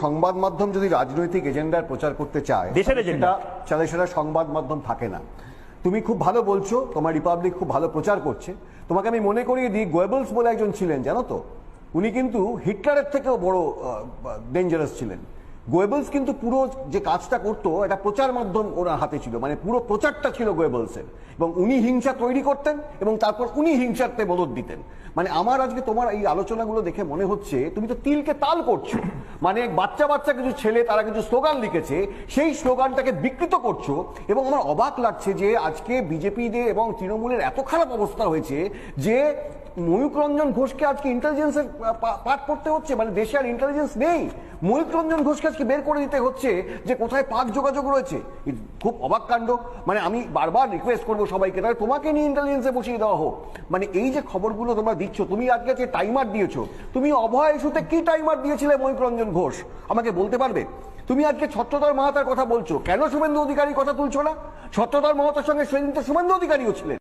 সংবাদ মাধ্যম যদি রাজনৈতিক এজেন্ডার প্রচার করতে চায় দেশের এজেন্ডা। সেটা- সেটা সংবাদ মাধ্যম থাকে না। তুমি খুব ভালো বলছো তোমার রিপাবলিক খুব ভালো প্রচার করছে। তোমাকে আমি মনে করিয়ে দিই গোয়েবলস বলে একজন ছিলেন জানো তো? উনি কিন্তু হিটলারের থেকেও বড় ডেঞ্জারাস ছিলেন। গোয়েবলস কিন্তু পুরো যে কাজটা করতো এটা প্রচার মাধ্যম ওনার হাতে ছিল মানে পুরো প্রচারটা ছিল গোয়েবলসের এবং উনি হিংসা তৈরি করতেন এবং তারপর উনি হিংসাতে মদত দিতেন। মানে আমার আজকে তোমার এই আলোচনাগুলো দেখে মনে হচ্ছে, তুমি তো তিলকে তাল করছ। মানে বাচ্চা বাচ্চা কিছু ছেলে, তারা কিছু স্লোগান লিখেছে, সেই স্লোগানটাকে বিকৃত করছ এবং আমার অবাক লাগছে যে আজকে বিজেপিদের এবং তৃণমূলের এত খারাপ অবস্থা হয়েছে যে ময়ূক রঞ্জন ঘোষকে আজকে ইন্টেলিজেন্সের পাঠ করতে হচ্ছে মানে দেশে আর ইন্টেলিজেন্স নেই। ময়ূক রঞ্জন ঘোষকে আজকে বের করে দিতে হচ্ছে যে কোথায় পাক যোগাযোগ রয়েছে। খুব অবাক কাণ্ড। মানে আমি বারবার রিকোয়েস্ট করব সবাইকে, তাহলে তোমাকে নিয়ে ইন্টেলিজেন্সে বসিয়ে দেওয়া হোক। মানে এই যে খবরগুলো তোমরা দিচ্ছ, তুমি আজকে যে টাইমার দিয়েছ, তুমি অভয় ইস্যুতে কি টাইমার দিয়েছিলে ময়ূক রঞ্জন ঘোষ? আমাকে বলতে পারবে? তুমি আজকে ছত্রধর মাহাতার কথা বলছো। কেন শুভেন্দু অধিকারীর কথা তুলছো না? ছত্রধর মাহাতার সঙ্গে সেদিন তো শুভেন্দু অধিকারীও ছিলেন।